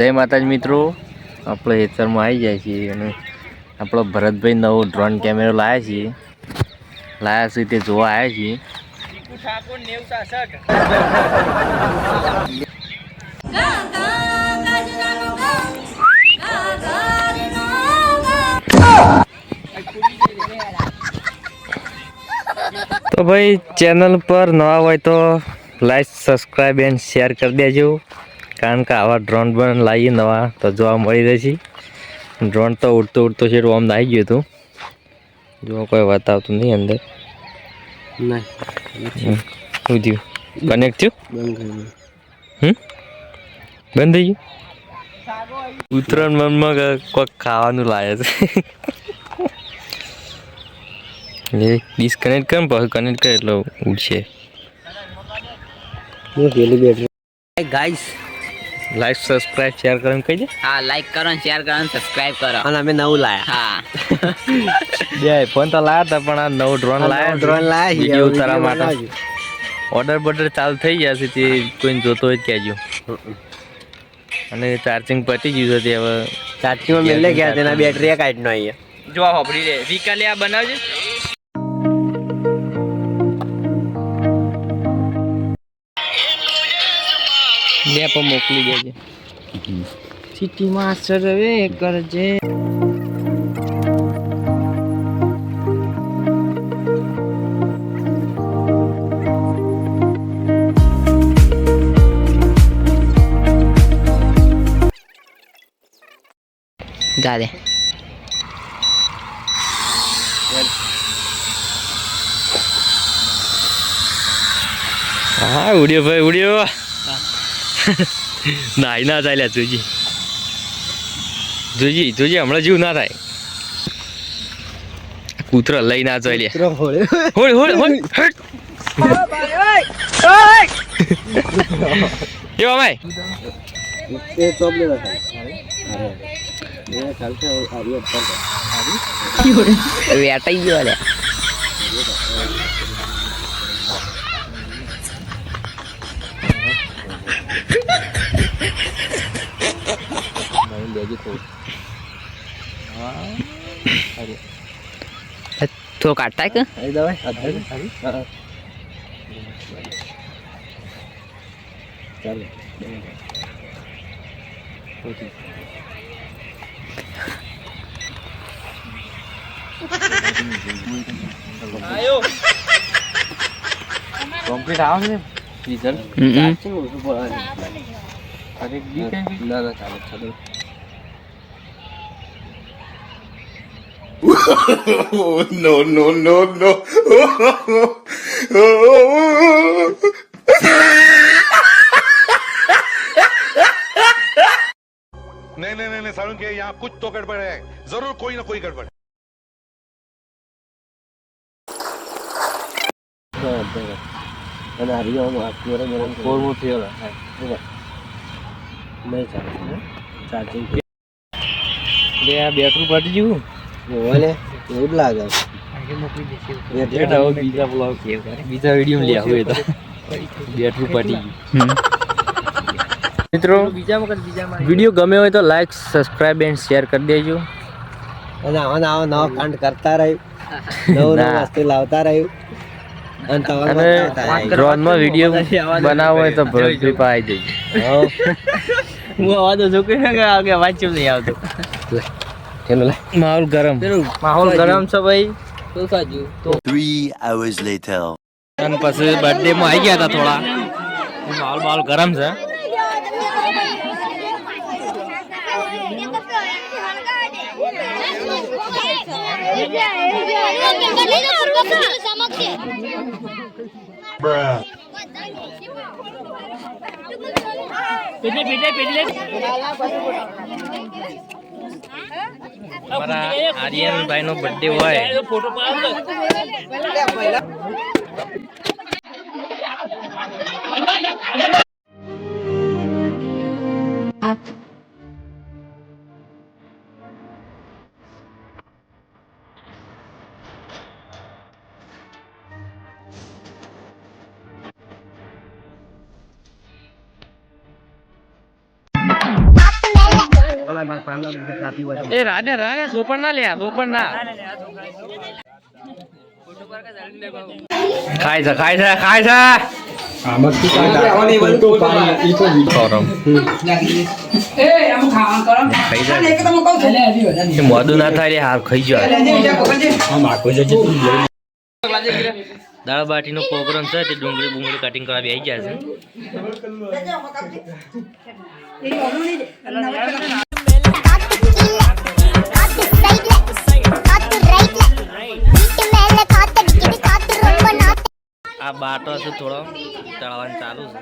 જય માતાજી મિત્રો. આપણે હેતરમાં આવી જાય છીએ અને આપણો ભરતભાઈ નવો ડ્રોન કેમેરો લાવ્યા છીએ. લાવ્યા છીએ તે જોવા આવ્યા છીએ. તો ભાઈ ચેનલ પર નવા હોય તો લાઈક સબસ્ક્રાઈબ એન્ડ શેર કરી દેજો. કારણ કે આવા ડ્રોન પણ લાવીએ નવા તો જોવા મળી રહેશે. ડ્રોન તો ઉડતો ઉડતો છે આમ આવી ગયું હતું. જો કોઈ બતાવતું નહીં અંદર. શું થયું? કનેક્ટ થયું? હમ? બંધ થઈ ગયું? ઉત્તરાયણ મનમાં કોઈક ખાવાનું લાવે છે. એ ડિસ્કનેક્ટ કર પછી કનેક્ટ કરે એટલે ઉડશે. હું ગાઈસ લાઈક સબસ્ક્રાઇબ શેર કરીને કહી દે. હા લાઈક કરો શેર કરો સબસ્ક્રાઇબ કરો. અને અમે નવું લાયા. હા. બે ફોન તો લાયા હતા પણ આ નવું ડ્રોન લાયા ડ્રોન લાયા વીડિયો ઉતારવા માટે. ઓર્ડર બોર્ડર ચાલુ થઈ ગયા છે તે કોઈને જોતો હોય તો કહેજો. અને ચાર્જિંગ પતી ગયું છે તે હવે ચાર્જિંગમાં મેલે ગયા તેના બેટરી કાઢ નો અહીંયા જો હોબડી રે વિકાલે આ બનાવજે. બે પર મોકલી દેજે. સિટીમાં સર્વે કરજે. જા દે. હા ઉડ્યો ભાઈ ઉડ્યો. નાઈ ના થાય લ્યા જોજી જોજી જોજી હમણાં જીવ ના થાય. કૂતરો લઈ ના જાય લ્યા. કૂતરો ફોડ્યો. હોળ હોળ હોળ હટ કેવા ભાઈ. એ ચોપ લેવા થાય. વેટાઈ ગયો લે તો કાઢતા કે આવી દવાઈ? આવી? હા. ચાલો. કમ્પ્લીટ આવે છે રિઝલ્ટ ચાર્જિંગ ઓછું પડે. અરે બી કઈ ના ના ચાલો ચાલો no, no, no, no. नहीं नहीं नहीं नहीं सारुण के यहाँ कुछ तो गड़बड़ है जरूर कोई ना कोई गड़बड़ है। હા, બરાબર. અને હરિયામાં આપતી વડે ગરમ કરી. ફોર્મું થયો નહીં ચાલે હે? ચાર્જિંગ બે આ બેટરું પટી ગયું ઓલે એવું જ લાગે. બીજા બ્લોગ બીજા વીડિયો લે હવે તો. બેટરું પટી ગયું. મિત્રો વીડિયો ગમે હોય તો લાઈક સબસ્ક્રાઇબ એન્ડ શેર કરી દેજો. અને આવા નવા નવા કાંડ કરતા રહ્યું નવું નવું ના. વસ્તુ લાવતા રહ્યું અને. ડ્રોનમાં વીડિયો બનાવવો હોય તો ભરતભાઈ પાસે આવી જજો હું અવાજ તો છોકરી કે વાંચ્યું નહીં આવતું. ચલો લે. માહોલ ગરમ માહોલ ગરમ છે ભાઈ Three hours later. અને પછી બર્થડે માં આવી ગયા હતા થોડા માહોલ માહોલ ગરમ છે અમારા આર્યનભાઈ નો બર્થડે હોય. એ રાડે રાડે સોપર ના લે સોપર ના. ખાય છે ખાય છે ખાય છે. જાય ના થાય રે હાર ખાઈ જાય દાળ બાટીનો પ્રોગ્રામ છે તે ડુંગળી બુંગળી કટિંગ કરવા આવી ગયા છે. આ હશે થોડો. તળવાનું ચાલુ છે.